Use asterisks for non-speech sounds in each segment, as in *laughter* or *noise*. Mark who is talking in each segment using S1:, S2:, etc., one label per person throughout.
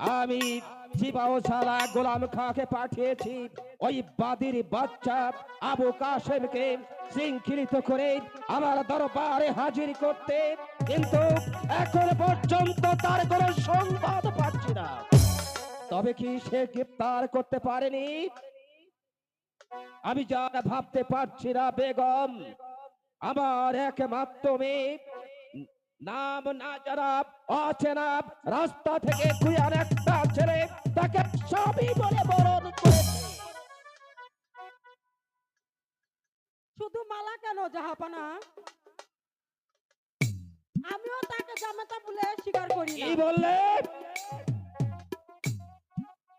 S1: আমি জীবাওসালা গোলাম খাকে পাঠিয়েছি। ওই বাদির বাচ্চা আবু কাশেমকে শৃঙ্খলিত করে আমার দরবারে হাজির করতে। কিন্তু এখন পর্যন্ত তার কোনো সংবাদ পাচ্ছি না। তবে কি সে গ্রেপ্তার করতে পারেনি? আমি যা ভাবতে পারছি না, বেগম। আমার একমাত্র মেয়ে নাম না যারা অচেনা রাস্তা থেকে কুয়ার একটা ছেলে তাকে সবই বলে বরণ করেছে।
S2: শুধু মালা কেন জাহাপানা? আমিও তাকে জামাতা বলে স্বীকার করি
S1: কি বললে?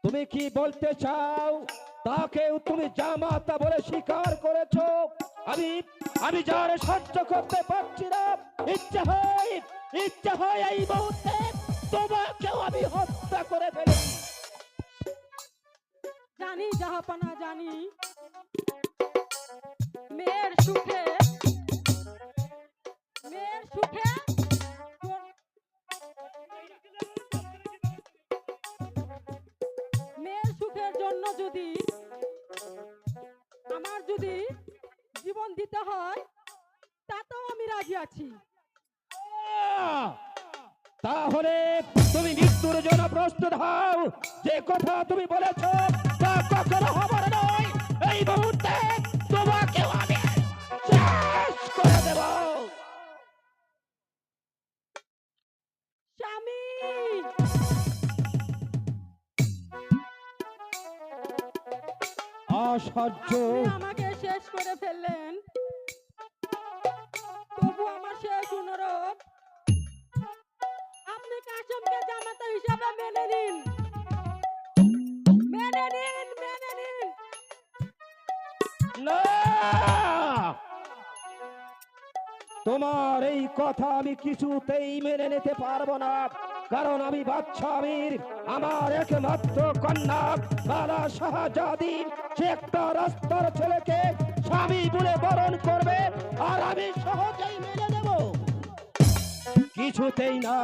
S1: তুমি কি বলতে চাও? তাকে তুমি জামাতা বলে স্বীকার করেছ? আমি আমি যার সহ্য করতে পারছি না, ইচ্ছা হয় ইচ্ছা হয় এই মুহূর্তে তোমাকেও আমি হত্যা করে ফেলি।
S2: জানি জাহাপানা জানি, মেয়ের সুখে মেয়ের সুখে মেয়ের সুখের জন্য যদি দিতে হয় তাতেও আমি রাজি আছি।
S1: তাহলে তুমি মৃত্যুর জন্য প্রস্তুত হও। যে কথা তুমি বলেছ তা কখনো হবার নয়। এই মুহূর্তে তোমাকে আমি শেষ করে দেব।
S2: স্বামী! আমাকে শেষ করে ফেললেন জামাতা হিসাবে মেনে নিন। মেনে নিন মেনে নিন।
S1: তোমার এই কথা আমি কিছুতেই মেনে নিতে পারব না। কারণ আমি বাচ্চা আমির আমার একমাত্র কন্যা, বালা শাহজাদি। সে একটা রাস্তার ছেলেকে স্বামী বলে বরণ করবে, আর আমি সহজেই মেনে নেব। কিছুতেই না।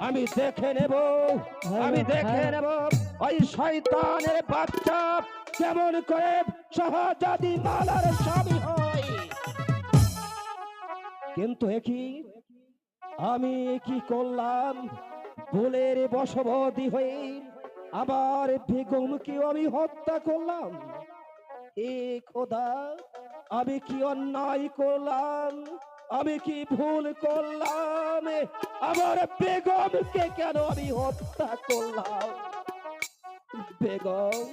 S1: আমি দেখে নেব আমি দেখে নেব ওই শয়তানের বাচ্চা কেমন করে শাহজাদি মালার স্বামী হয়। কিন্তু একই আমি কি করলাম? ভুলের বশবর্তী হয়ে আবার বেগমকে আমি হত্যা করলাম? এ খোদা আমি কি অন্যায় করলাম? আমি কি ভুল করলাম? আমার বেগমকে কেন আমি হত্যা করলাম? বেগম,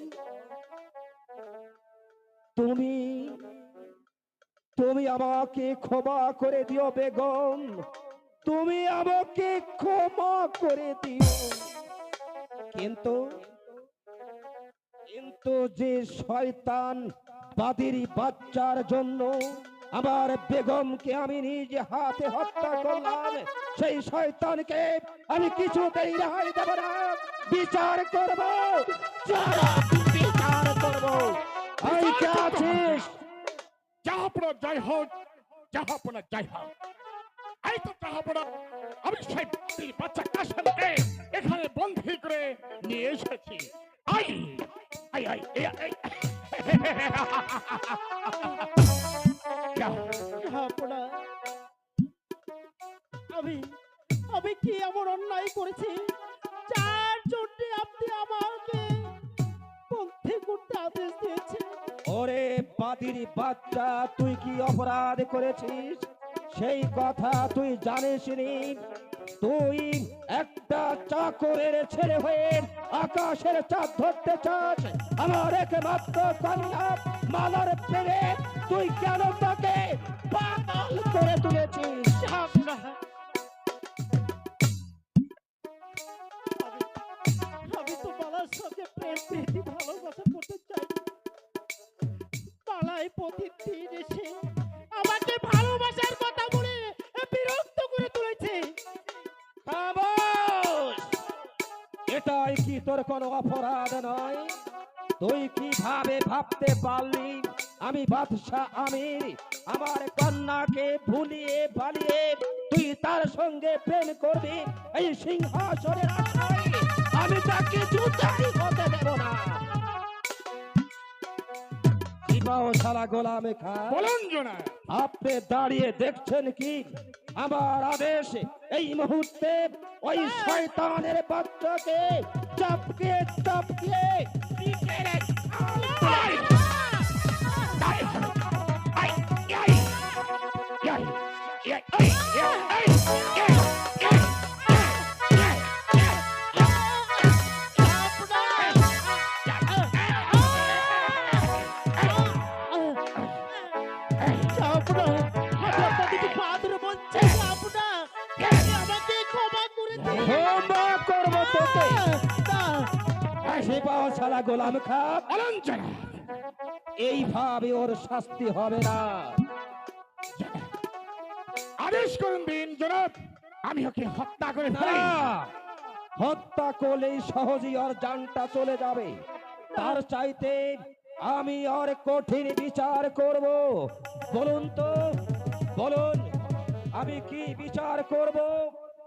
S1: তুমি তুমি আমাকে ক্ষমা করে দিও বেগম। তুমি আমাকে ক্ষমা করে দিও। কিন্তু কিন্তু যে শয়তান বাদিরি বাচ্চার জন্য আমার বেগমকে আমি নিজে হাতে হত্যা করলাম। সেই শয়তানকে আমি কিছুতেই রেহাই দেব না। বিচার করব বিচার করব। এই কে আছিস?
S3: জাহাপনা জয় হোক জাহাপনা জয় হোক। এই তো জাহাপনা আমি সেই বাচ্চা এখানে বন্দি করে নিয়ে এসেছি। আই আই আই এই, *laughs*
S1: বাদির বাচ্চা, তুই কি অপরাধ করেছিস? সেই কথা তুই জানিস নি তুই একটা চাকরের ছেলে হয়ে আকাশের চাঁদ ধরতে চাস। আমার একমাত্র কন্যা, মালার পেরে তুই কেন তাকে পাগল করে তুলেছিস? কোনো অপরাধ নয়। তুই কীভাবে ভাবতে পারলি? আমি বাদশাহ আমির। আমার কন্যাকে ভুলিয়ে পালিয়ে তুই তার সঙ্গে প্রেম করবি। এই সিংহাসনের আশায় আমি তাকে জুতাই হতে দেব না। সারা গোলামে খা
S3: বলুন
S1: আপনি দাঁড়িয়ে দেখছেন কি? আমার আদেশ এই মুহূর্তে ওই শয়তানের বাচ্চাকে চাপকে চাপকে
S2: ক্ষমা
S1: করব তোকে।
S2: না,
S1: সিপাহ সারা গোলাম খা
S3: বলুন
S1: এইভাবে ওর শাস্তি হবে না।
S3: আদেশ করুন দিন জনাব আমি ওকে হত্যা করে ফেলি।
S1: হত্যা করলেই সহজেই ওর জানটা চলে যাবে। তার চাইতে আমি ওর কঠিন বিচার করব। বলুন তো বলুন আমি কি বিচার করব?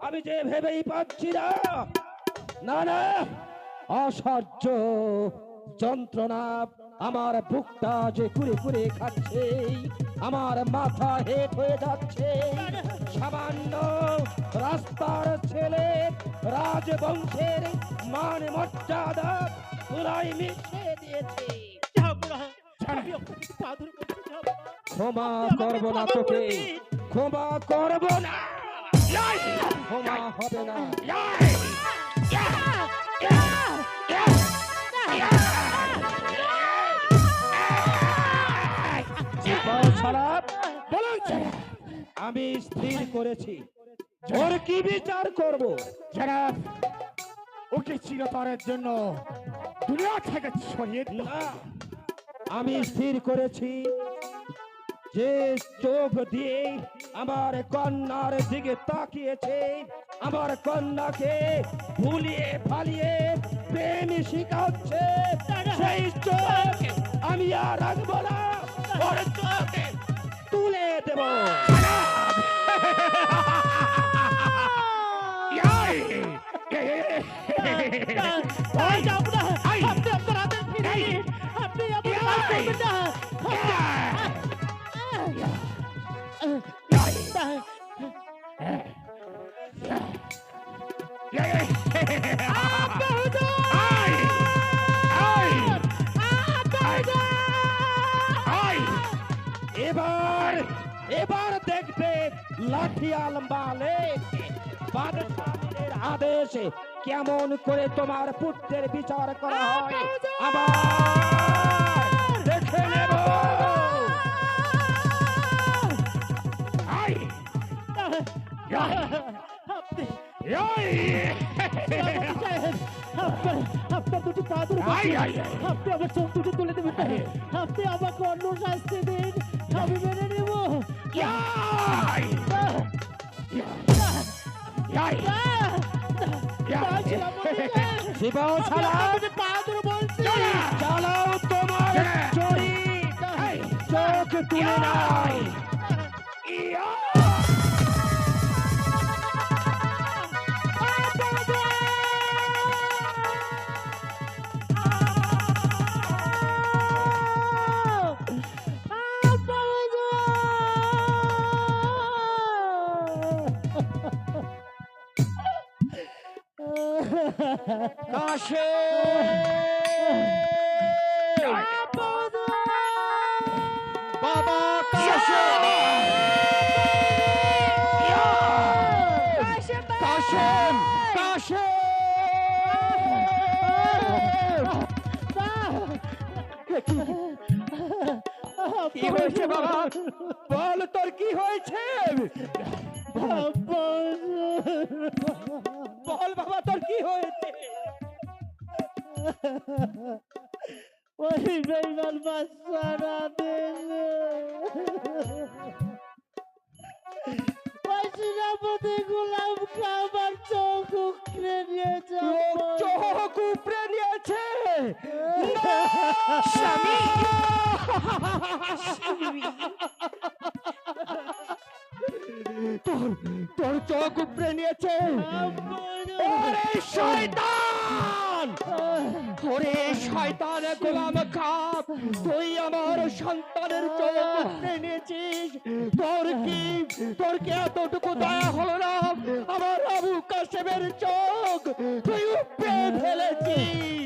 S1: আমি যে ভেবেই পাচ্ছি না না না অসহ্য যন্ত্রণা আমার বুকটা যে কুড়ে কুড়ে খাচ্ছে আমার মাথা হেট হয়ে যাচ্ছে। সামান্য রাস্তার ছেলে রাজবংশের মান মর্যাদা পুরাই মিশিয়ে দিয়েছে। ক্ষমা করব না তোকে ক্ষমা করব না! আমি স্থির করেছি। ওর কি বিচার করব?
S3: জনাব ওকে চিরতরের জন্য দুনিয়া থেকে সরিয়ে
S1: আমি স্থির করেছি। যে চোখ দিয়ে আমার কন্যার দিকে তাকিয়েছে আমার কন্যাকে ভুলিয়ে ফালিয়ে প্রেম শিখাচ্ছে সেই চোখ আমি আর রাখব না। তুলে দেব!
S2: আপনি আপনার ফিরে আপনি আমার
S1: লাঠিয়াল মালিক বাদশাহের আদেশে কেমন করে তোমার পুত্রের বিচার করা হয়? আবার দেখে নেব।
S2: আপনি
S3: আই!
S2: আপনার আপনার দুটি পা ধরে
S3: আই,
S2: বলছি।
S3: আই, আই।
S2: আপনি আমার চোখ দুটো তুলে দেবেন। না। আপনি আমাকে অন্য শাস্তি দিন। আমি মেনে নেব! বলছিলাম
S1: শিবাও ছাড়া।
S2: পা ধরে বলছি।
S1: চালাও তোমার। চড়ি।
S3: এই!
S1: চোখ তুলে নাও। কাশে। বাবা কাশে। কাশেম কাশেম কি হয়েছে বাবা? বল তোর কি হয়েছে? বল বাবা তোর কি হয়েছে?
S2: ওই বেইমান বাচ্চারা দিলে ওই সেনাপতি গোলাম খাবার চোখ উকড়ে নিয়ে
S1: লোক চোখ উপড়ে নিয়েছে? *laughs*
S2: স্বামী। *laughs*
S1: তোর তোর চোখ উপড়ে নিয়েছে। ওরে শয়তান!
S4: ওরে শয়তান, গোলাম খাপ, তুই আমার সন্তানের চোখ উপড়ে নিয়েছিস। তোর কি তোর কি এতটুকু দয়া হলো না? আমার আবু কাশেমের চোখ তুই উপড়ে ফেলেছিস।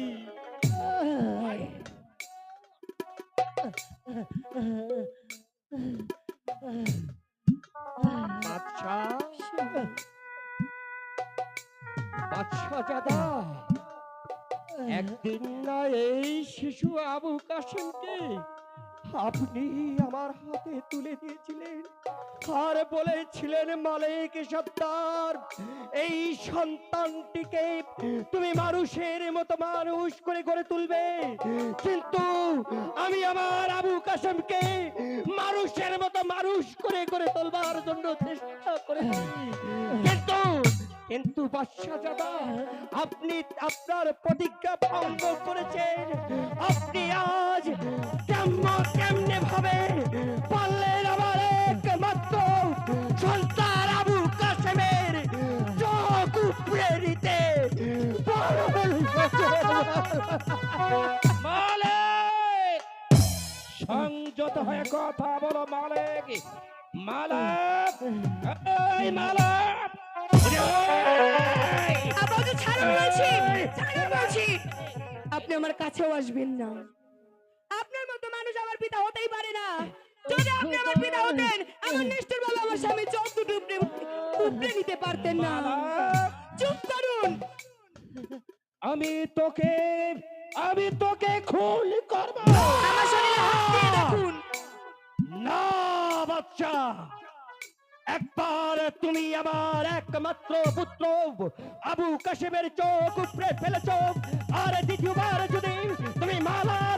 S4: বাচ্চা বাচ্চা দাদা একদিন না এই শিশু আবু কাসেমকে আপনি আমার হাতে তুলে দিয়েছিলেন। আর বলেছিলেন, মালিক সত্তার এই সন্তানটিকে তুমি মানুষের মতো মানুষ করে গড়ে তুলবে। কিন্তু আমি আমার আবু কাসেমকে মানুষের মতো মানুষ করে করে তোলবার জন্য চেষ্টা করেছি। কিন্তু কিন্তু বাদশাহ দাদা আপনি আপনার প্রতিজ্ঞা ভঙ্গ করেছেন। আপনি আজ কেমন, কেমনে ভাবে পারলেন আমার একমাত্র সন্তান আবু কাসেমের চোখ *laughs* সংযত হয়ে কথা বলো, মালিক। মালিক! এই মালিক!
S5: বলছি আপনি আমার কাছেও আসবেন না। আপনার মতো মানুষ আমার পিতা হতেই পারে না। যদি আপনি আমার পিতা হতেন আমার নিষ্ঠুর ভাবে আমার স্বামী চোখ দুটো উপড়ে নিতে পারতেন না। চুপ করুন।
S4: আমি তোকে আমি তোকে খুন করব।
S5: আমার শরীরে হাত দিয়ে দেখুন।
S4: না বাচ্চা। একবার তুমি আমার একমাত্র পুত্র। আবু কাশিমের চোখ উপরে ফেলেছ। আর দ্বিতীয়বার যদি তুমি মালার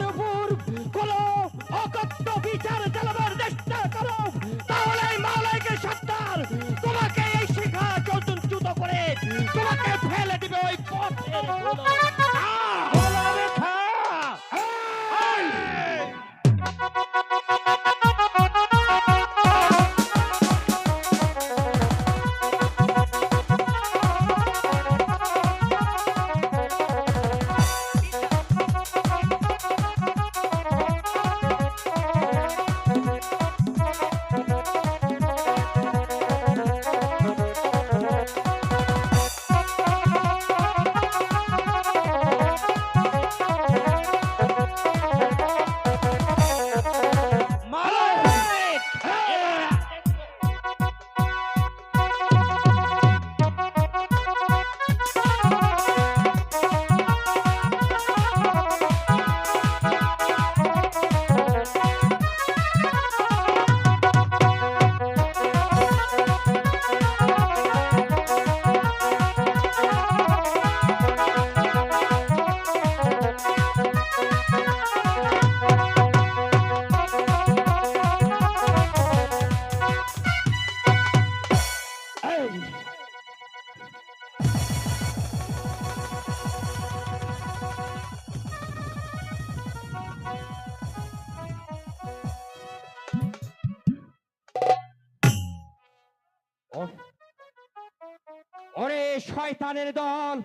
S4: শয়তানের দল।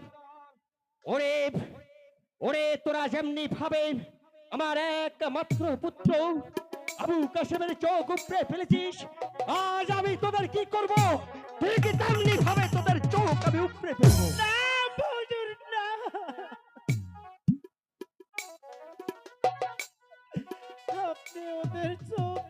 S4: ওরে ওরে, তোরা যেমনি ভাবে আমার একমাত্র পুত্র আবু কাশেমের চোখ উপড়ে ফেলেছিস, আজ আমি তোদের কি করব? ঠিক তেমনি ভাবে তোদের চোখ আমি উপড়ে ফেলব।
S2: আপনি ওদের চোখ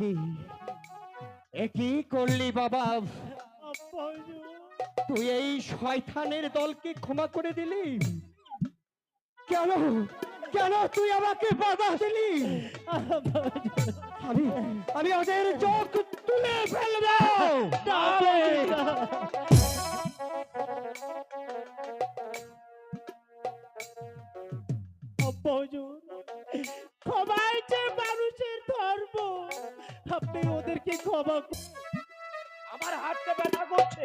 S4: একই একই করলি বাবা? তুই এই শয়তানের দলকে ক্ষমা করে দিলি? কেন? কেন তুই আমাকে বাধা দিলি? আমি আমি ওদের চোখ তুলে ফেলব!
S2: হুজুর ক্ষমাই যে মানুষের ধর্ম আপনি ওদেরকে ক্ষমা
S4: আমার হাতটা ব্যথা করছে।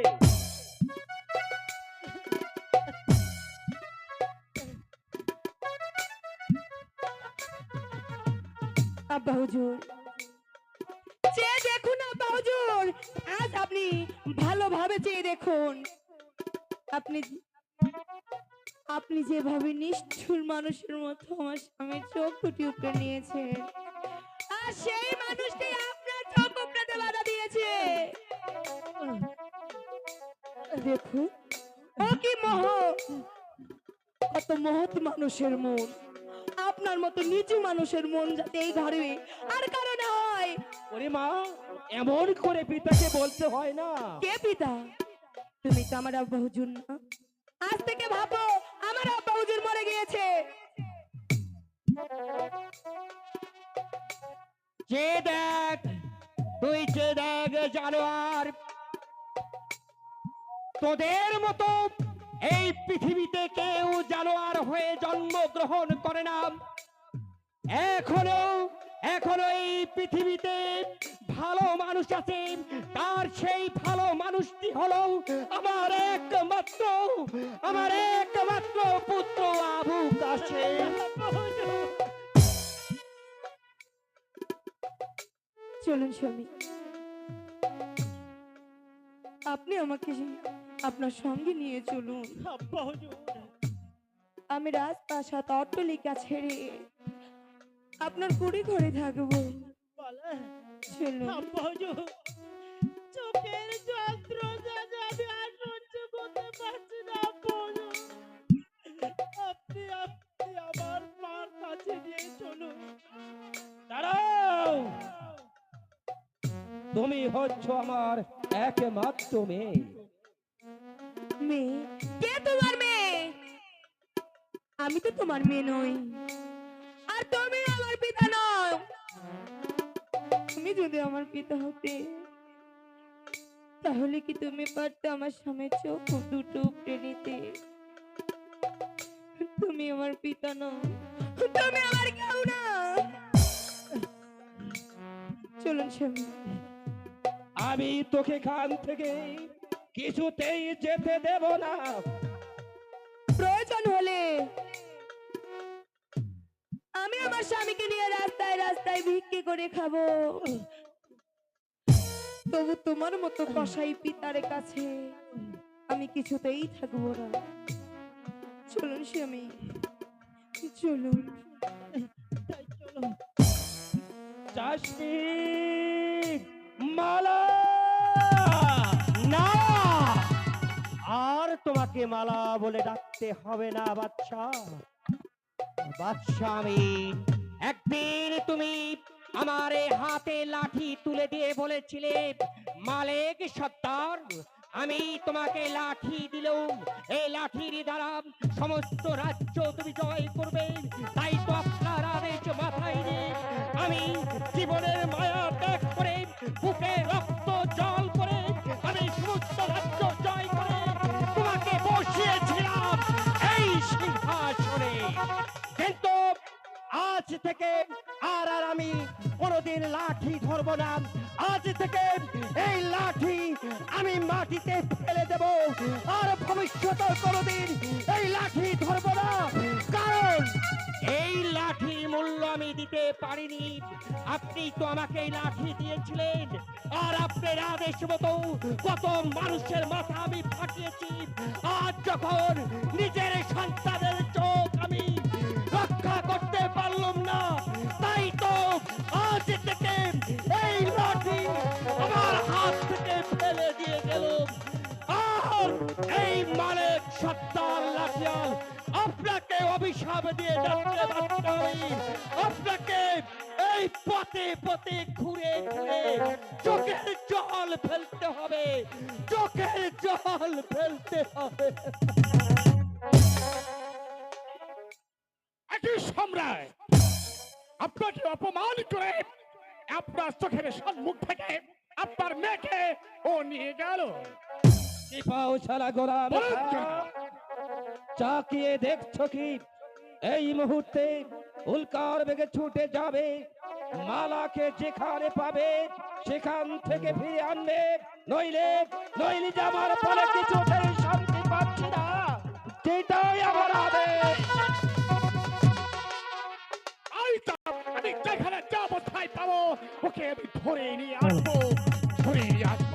S5: আব্বা হুজুর। চেয়ে দেখুন আব্বা হুজুর আজ আপনি ভালোভাবে চেয়ে দেখুন। আপনি আপনি যেভাবে নিষ্ঠুর মানুষের মতো আমার স্বামীর চোখ দুটি উপরে নিয়েছেন আর সেই মানুষটি আপনার চোখ উপড়াতে বাধা দিয়েছে। দেখুন ও কি মহ কত মহৎ মানুষের মন। আপনার মতো নিচু মানুষের মন যাতে এই ঘরে আর কারণে হয়।
S4: ওরে মা এমন করে পিতাকে বলতে হয় না।
S5: কে পিতা? তুমি তো আমার আব্বা হুজুর না। আজ থেকে ভাবো গিয়েছে
S4: যে দেখ, তুই যে দেখ, জানোয়ার, তোদের মতো এই পৃথিবীতে কেউ জানোয়ার হয়ে জন্মগ্রহণ করে না। এখনও এখনও এই পৃথিবীতে ভালো মানুষ আছে তার সেই ভালো মানুষটি হলো আমার একমাত্র আমার একমাত্র পুত্র আবু কাশেম।
S5: চলুন স্বামী আপনি আমাকে আপনার সঙ্গে নিয়ে চলুন। আমি রাজপ্রাসাদ অট্টলিকা ছেড়ে আপনার কুড়ি ঘরে থাকব।
S2: চোখের যন্ত্রণা আর সহ্য করতে পারছি না আপনি আপনি আমার মার কাছে নিয়ে চলুন।
S4: দাঁড়াও। তুমি হচ্ছ আমার একমাত্র মেয়ে।
S5: মেয়ে? কে তোমার মেয়ে? আমি তো তোমার মেয়ে নই। পিতা নও তুমি যদি আমার পিতা হতে তাহলে কি তুমি পারতে আমার স্বামীর চোখ দুটো উপড়ে নিতে? তুমি আমার পিতা নও তুমি আমার কেউ না। চলুন স্বামী।
S4: আমি তোকে খান থেকে কিছুতেই যেতে দেব না।
S5: প্রয়োজন হলে আমি আমার স্বামীকে নিয়ে রাস্তায় রাস্তায় ভিক্ষে করে খাব। তবু তোমার মতো কসাই পিতার কাছে আমি কিছুতেই থাকব না। চলুন স্বামী, চলুন।
S4: চাষি মালা! না! আর তোমাকে মালা বলে ডাকতে হবে না, বাচ্চা। একদিন তুমি আমার হাতে লাঠি তুলে দিয়ে বলেছিলে, মালিক সত্তার, আমি তোমাকে লাঠি দিলাম এই লাঠির দ্বারা সমস্ত রাজ্য তুমি জয় করবে। তাই তো আপনার মাথায় নিয়ে আমি জীবনের মায়া ত্যাগ করে বুকে রক্ত কোনোদিন লাঠি ধরবো না। আজ থেকে এই লাঠি আমি মাটিতে ফেলে দেব। আর ভবিষ্যতে কোনোদিন এই লাঠি ধরবো না। কারণ এই লাঠির মূল্য আমি দিতে পারিনি। আপনি তো আমাকে এই লাঠি দিয়েছিলেন। আর আপনার আদেশ মতো কত মানুষের মাথা আমি ফাটিয়েছি। আজ যখন নিজের সন্তানের অভিশাপ দিয়ে যাচ্ছে বাচ্চাই। আপনাকে এই পথে পথে ঘুরে ঘুরে চোখের জল ফেলতে হবে। চোখের জল ফেলতে হবে।
S3: একই সম্রাট আপনাকে অপমান করে আপনার চোখের সম্মুখ থেকে আপনার মেয়েকে ও নিয়ে গেল।
S4: ছাড়া
S3: বলুন
S4: চাকিয়ে দেখছ কি? এই মুহূর্তে
S1: উল্কার বেগে ছুটে যাবে। মালাকে যেখানে পাবে, সেখান থেকে ফিরে আনবে। নইলে নইলে যে আমার ফলে কিছুতেই শান্তি পাচ্ছি না। সেটাই আমার আদেশ।
S3: যেখানে যাব ঠাই পাবো। ওকে আমি ধরে নিয়ে আসব। ধরে নিয়ে আসব।